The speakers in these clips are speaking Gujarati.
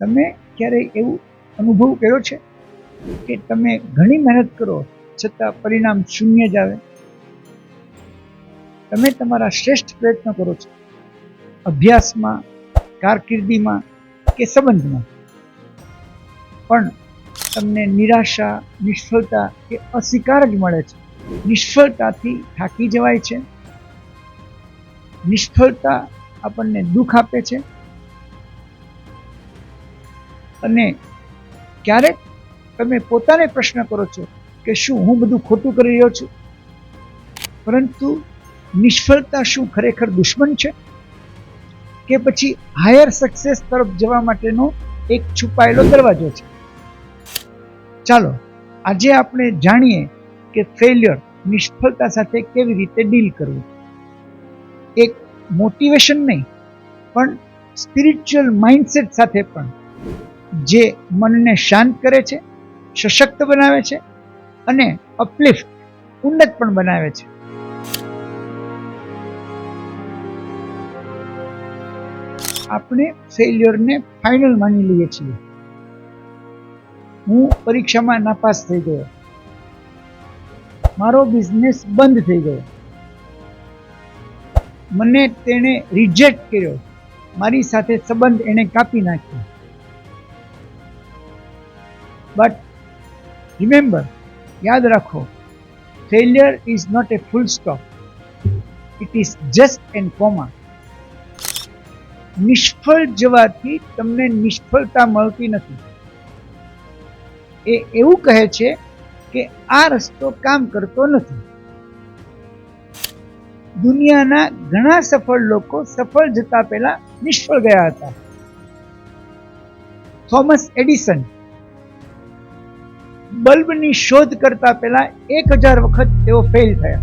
તમે ક્યારેય એવું અનુભવ કર્યો છે? કે તમે ઘણી મહેનત કરો છતાં પરિણામ શૂન્ય જ આવે? તમે તમારા શ્રેષ્ઠ પ્રયત્ન કરો છો. અભ્યાસમાં, કારકિર્દીમાં કે સંબંધમાં. પણ તમને નિરાશા, નિષ્ફળતા કે અસ્વીકાર જ મળે છે. નિષ્ફળતાથી થાકી જવાય છે. નિષ્ફળતા આપણને દુઃખ આપે છે. અને ક્યારેક તમે પોતાને પ્રશ્ન કરો છો કે શું હું બધું ખોટું કરી રહ્યો છું? પરંતુ નિષ્ફળતા શું ખરેખર દુશ્મન છે? કે પછી હાયર સક્સેસ તરફ જવા માટેનો એક છુપાયેલો દરવાજો છે? ચાલો, આજે આપણે જાણીએ કે ફેલ્યોર નિષ્ફળતા સાથે કેવી રીતે ડીલ કરવું. એક મોટિવેશન નહીં, પણ સ્પિરિચ્યુઅલ માઇન્ડસેટ સાથે પણ જે મનને શાંત કરે છે, સશક્ત બનાવે છે અને અપલિફ્ટ ઉન્નત પણ બનાવે છે. આપણે ફેલ્યોરને ફાઇનલ માની લઈએ છીએ. હું પરીક્ષામાં નાપાસ થઈ ગયો. મારો બિઝનેસ બંધ થઈ ગયો. મને તેણે રિજેક્ટ કર્યો. મારી સાથે સંબંધ એણે કાપી નાખ્યો. બટ રિમેમ્બર યાદ રાખો failure is not a full stop it is just an comma નિષ્ફળ જવાથી તમને નિષ્ફળતા મળતી નથી. એ એવું કહે છે કે આ રસ્તો કામ કરતો નથી. દુનિયાના ઘણા સફળ લોકો સફળ જતા પહેલા નિષ્ફળ ગયા હતા. થોમસ એડિસન બલ્બની શોધ કરતા પહેલા એક હજાર વખત તેઓ ફેલ થયા.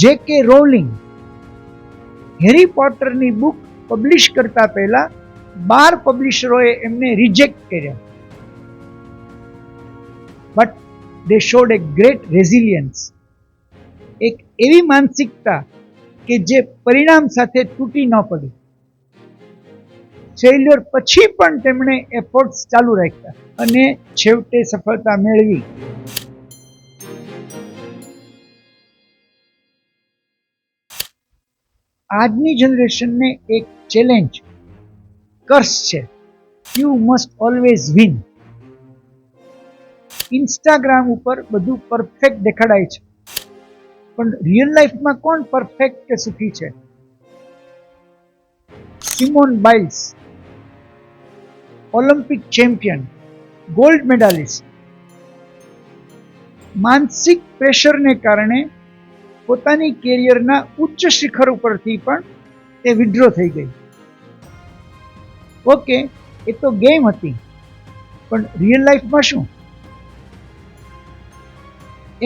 જે કે રોલિંગ હેરી પોટરની બુક પબ્લિશ કરતા પહેલા બાર પબ્લિશરોએ એમને રિજેક્ટ કર્યા. But they showed a great resilience એક એવી માનસિકતા કે જે પરિણામ સાથે તૂટી ન પડી. ફેલ્યોર પછી પણ તેમણે એફર્ટ્સ ચાલુ રાખ્યા અને છેવટે સફળતા મેળવી. આજની જનરેશનને એક ચેલેન્જ કર્સ છે. You must always win Instagram ઉપર બધું પરફેક્ટ દેખાડાય છે. પણ રિયલ લાઈફમાં કોણ પરફેક્ટ કે સુખી છે? Simone Biles Olympic champion gold medalist માનસિક પ્રેશરને કારણે પોતાની કેરિયરના ઉચ્ચ શિખર ઉપરથી પણ તે વિડ્રો થઈ ગઈ. ઓકે એ તો ગેમ હતી, પણ રિયલ લાઈફમાં શું?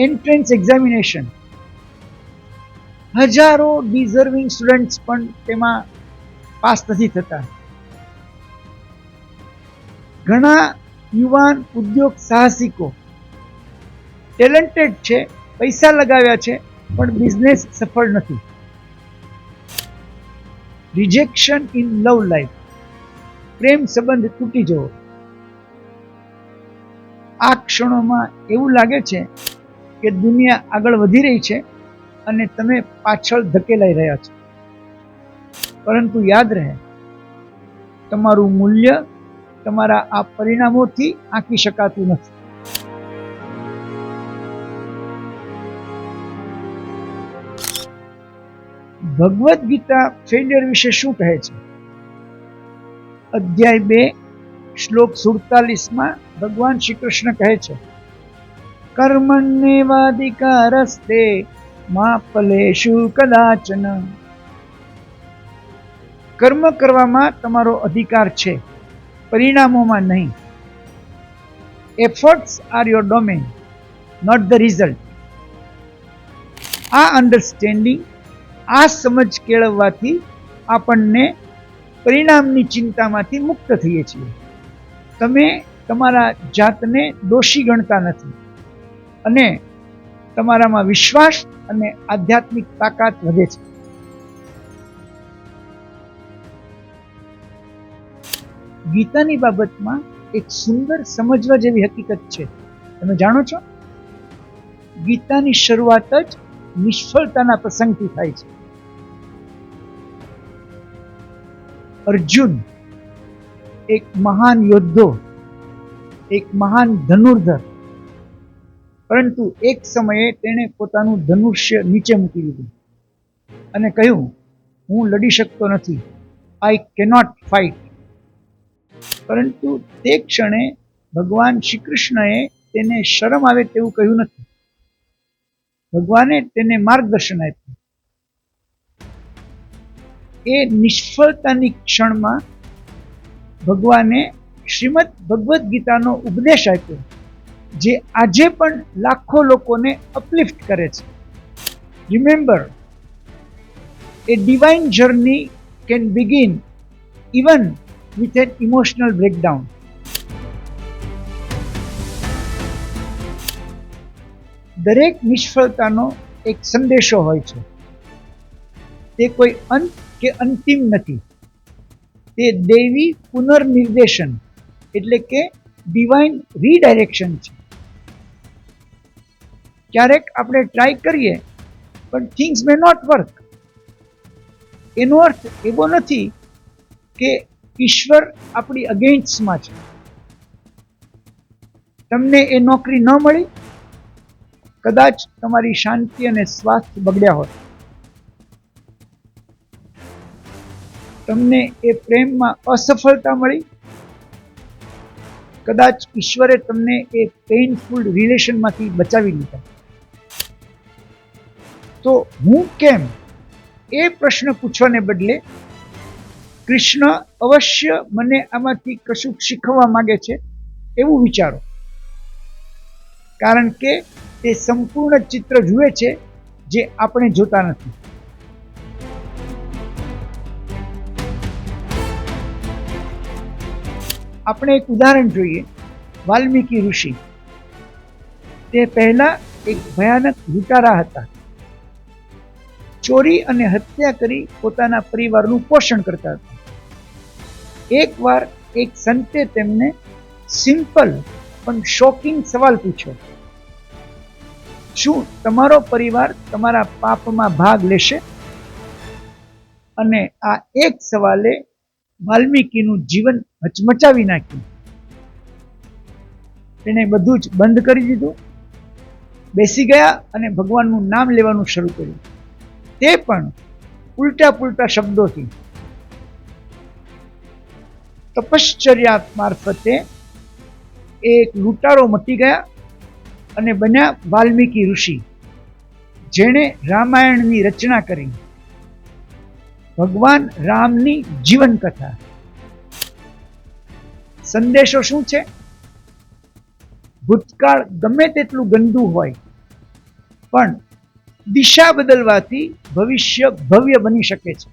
એન્ટ્રન્સ એક્ઝામિનેશન હજારો ડિઝર્વિંગ સ્ટુડન્ટ્સ પણ તેમાં પાસ નથી થતા. ઘણા યુવાન ઉદ્યોગ સાહસિકો ટેલેન્ટેડ છે, પૈસા લગાવ્યા છે, પણ બિઝનેસ સફળ નથી. રિજેક્શન ઇન લવ લાઈફ પ્રેમ સંબંધ તૂટી જવો. આ ક્ષણોમાં એવું લાગે છે કે દુનિયા આગળ વધી રહી છે અને તમે પાછળ ધકેલાઈ રહ્યા છો. પરંતુ યાદ રહે, તમારું મૂલ્ય તમારા આ પરિણામોથી આંકી શકાતું નથી. ભગવદ્ ગીતા ફેલિયર વિશે શું કહે છે? અધ્યાય બે, શ્લોક સુડતાલીસમાં ભગવાન શ્રી કૃષ્ણ કહે છે, કર્મણ્યેવાધિકારસ્તે મા ફલેષુ કદાચન. કર્મ કરવામાં તમારો અધિકાર છે. પરિણામોમાં નહીં. Efforts are your domain not the result આ અન્ડરસ્ટેન્ડિંગ આ સમજ કેળવવાથી આપણને પરિણામની ચિંતામાંથી મુક્ત થઈએ છીએ. તમે તમારા જાતને દોષી ગણતા નથી અને તમારામાં વિશ્વાસ અને આધ્યાત્મિક તાકાત વધે છે. ગીતાની બાબતમાં એક સુંદર સમજવા જેવી હકીકત છે. તમે જાણો છો? ગીતાની શરૂઆત જ નિષ્ફળતાના પ્રસંગથી થાય છે. અર્જુન એક મહાન યોદ્ધો, એક મહાન ધનુર્ધર, પરંતુ એક સમયે તેણે પોતાનું ધનુષ્ય નીચે મૂકી દીધું અને કહ્યું, હું લડી શકતો નથી. આઈ કેનોટ ફાઇટ પરંતુ તે ક્ષણે ભગવાન શ્રી કૃષ્ણએ તેને શરમ આવે તેવું કહ્યું નથી. ભગવાને તેને માર્ગદર્શન આપ્યું. એ નિષ્ફળતાની ક્ષણમાં ભગવાને શ્રીમદ ભગવદ્ ગીતાનો ઉપદેશ આપ્યો, જે આજે પણ લાખો લોકોને અપલિફ્ટ કરે છે. Remember a divine journey can begin even with an emotional breakdown દરેક નિષ્ફળતાનો એક સંદેશો હોય છે. તે કોઈ અંત કે અંતિમ નથી. તે દૈવી પુનર્નિર્દેશન એટલે કે ડિવાઇન રીડાયરેક્શન છે. ક્યારેક આપણે ટ્રાય કરીએ, પણ થિંગ્સ મે નોટ વર્ક એનો અર્થ એવો નથી કે ઈશ્વર આપણી અગેન્સ્ટમાં છે. તમને એ નોકરી ન મળી, કદાચ તમારી શાંતિ અને સ્વાસ્થ્ય બગડ્યા હોય. તમને એ પ્રેમમાં અસફળતા મળી, કદાચ ઈશ્વરે તમને એ પેઇનફુલ રિલેશનમાંથી બચાવી લીધા. તો હું કેમ એ પ્રશ્ન પૂછવાને બદલે કૃષ્ણ અવશ્ય મને આમાંથી કશું શીખવવા માંગે છે એવું વિચારો. કારણ કે તે સંપૂર્ણ ચિત્ર જુએ છે જે આપણે જોતા નથી. આપણે એક ઉદાહરણ જોઈએ, વાલ્મીકી ઋષિ. તે પહેલા એક ભયાનક લૂંટારા હતા. ચોરી અને હત્યા કરી પોતાના પરિવારનું પોષણ કરતા હતા. એકવાર એક સંતે તેમને સિમ્પલ પણ શોકિંગ સવાલ પૂછ્યો. શું તમારો પરિવાર તમારા પાપમાં ભાગ લેશે? અને આ એક સવાલે વાલ્મીકીનું જીવન હચમચાવી નાખ્યું. તેણે બધું જ બંધ કરી દીધું, બેસી ગયા અને ભગવાનનું નામ લેવાનું શરૂ કર્યું. તે પણ ઉલટા પુલટા શબ્દોથી તપશ્ચર્યા મારફતે એ લૂંટારો મટી ગયા અને બન્યા વાલ્મીકી ઋષિ. જેણે રામાયણની રચના કરી. ભગવાન રામની જીવન કથા સંદેશો શું છે? ભૂતકાળ ગમે તેટલું ગંદુ હોય, પણ દિશા બદલવાથી ભવિષ્ય ભવ્ય બની શકે છે.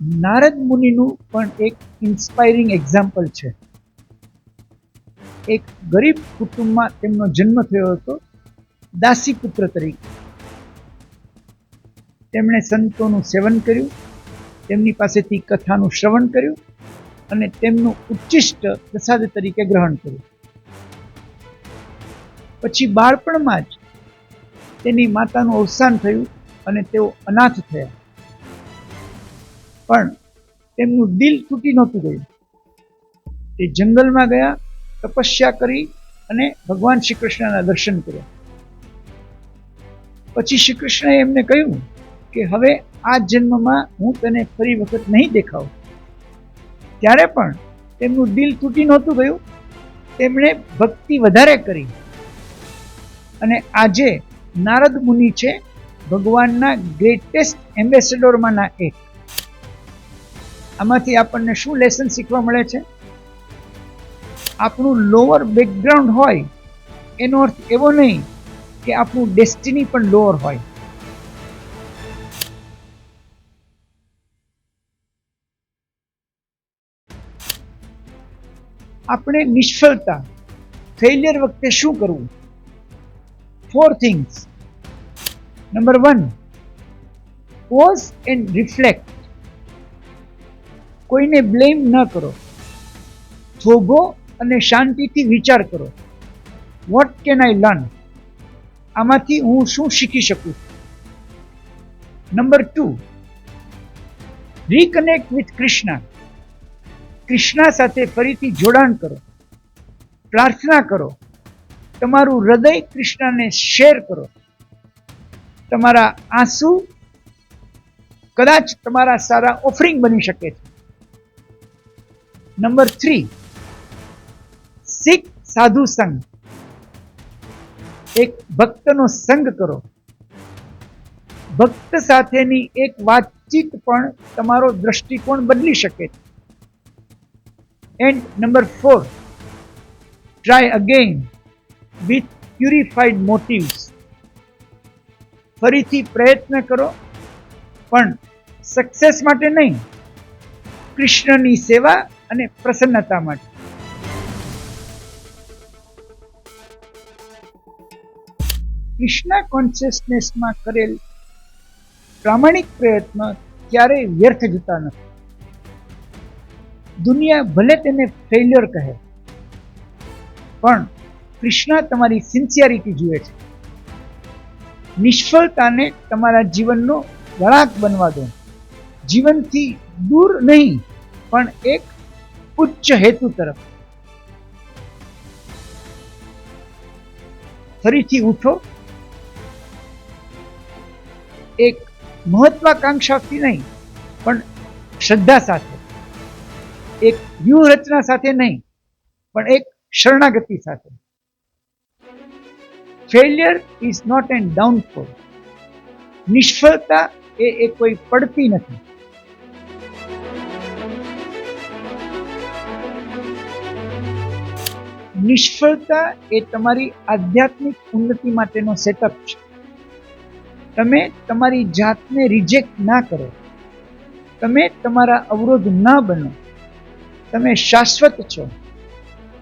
નારદ મુનિનું પણ એક ઇન્સ્પાયરિંગ એક્ઝામ્પલ છે. એક ગરીબ કુટુંબમાં તેમનો જન્મ થયો હતો, દાસી પુત્ર તરીકે. તેમણે સંતોનું સેવન કર્યું, તેમની પાસેથી કથાનું શ્રવણ કર્યું અને તેમનું ઉચ્ચિષ્ટ પ્રસાદ તરીકે ગ્રહણ કર્યું. પછી બાળપણમાં જ તેની માતાનું અવસાન થયું અને તેઓ અનાથ થયા. પણ તેમનું દિલ તૂટી નહોતું ગયું. તે જંગલમાં ગયા, તપસ્યા કરી અને ભગવાન શ્રી કૃષ્ણના દર્શન કર્યા. પછી શ્રી કૃષ્ણએ એમને કહ્યું કે, હવે આ જન્મમાં હું તને ફરી વખત નહીં દેખાઉં ત્યારે પણ તેમનું દિલ તૂટી નહોતું ગયું. તેમણે ભક્તિ વધારે કરી. અને આજે નારદ મુનિ છે ભગવાનના ગ્રેટેસ્ટ એમ્બેસેડરમાંના એક. આમાંથી આપણને શું લેસન શીખવા મળે છે? આપણું લોઅર બેકગ્રાઉન્ડ હોય, એનો અર્થ એવો નહીં કે આપણું ડેસ્ટિની પણ લોઅર હોય. આપણે નિષ્ફળતા ફેલિયર વખતે શું કરવું? Four things number one pause and reflect કોઈને બ્લેમ ન કરો. થોભો અને શાંતિથી વિચાર કરો. વોટ કેન આઈ લર્ન આમાંથી હું શું શીખી શકું? Number two reconnect with Krishna Krishna સાથે ફરીથી જોડાણ કરો. પ્રાર્થના કરો. તમારું હૃદય કૃષ્ણને શેર કરો. તમારા આંસુ કદાચ તમારા સારા ઓફરિંગ બની શકે છે. નંબર થ્રી શીખ સાધુ સંઘ એક ભક્તનો સંગ કરો ભક્ત સાથેની એક વાતચીત પણ તમારો દ્રષ્ટિકોણ બદલી શકે છે and number four try again with purified motives ફરીથી પ્રયત્ન કરો, પણ સક્સેસ માટે નહીં. કૃષ્ણની સેવા અને પ્રસન્નતા માટે. કૃષ્ણ કોન્શિયસનેસમાં કરેલ પ્રામાણિક પ્રયત્ન ક્યારેય વ્યર્થ જતા નથી. દુનિયા ભલે તેને ફેલ્યોર કહે, પણ કૃષ્ણ તમારી સિન્સિયરિટી જુએ છે. નિષ્ફળતાને તમારા જીવનનો વળાંક બનવા દો. જીવનથી દૂર નહીં, પણ એક ઉચ્ચ હેતુ તરફ. ફરીથી ઉઠો. એક મહત્વાકાંક્ષાથી નહીં, પણ શ્રદ્ધા સાથે. એક વ્યૂહરચના સાથે નહીં, પણ એક શરણાગતિ સાથે. Failure is not an downfall. નિષ્ફળતા એ કોઈ પડતી નથી. નિષ્ફળતા એ તમારી આધ્યાત્મિક ઉન્નતિ માટેનો સેટઅપ છે. તમે તમારી જાતને રિજેક્ટ ના કરો. તમે તમારા અવરોધ ના બનો. તમે શાશ્વત છો.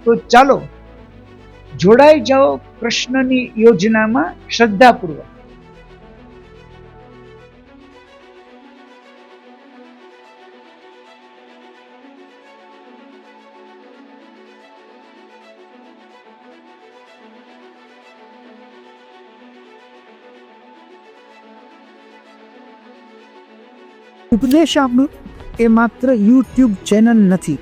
તો ચાલો, જોડાઈ જાઓ કૃષ્ણની યોજનામાં શ્રદ્ધાપૂર્વક. ઉપદેશ આપણું એ માત્ર યુટ્યુબ ચેનલ નથી.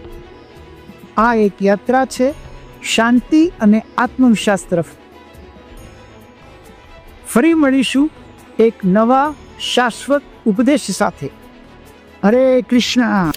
આ એક યાત્રા છે શાંતિ અને આત્મવિશ્વાસ તરફ. ફરી મળીશું એક નવા શાશ્વત ઉપદેશ સાથે. હરે કૃષ્ણ.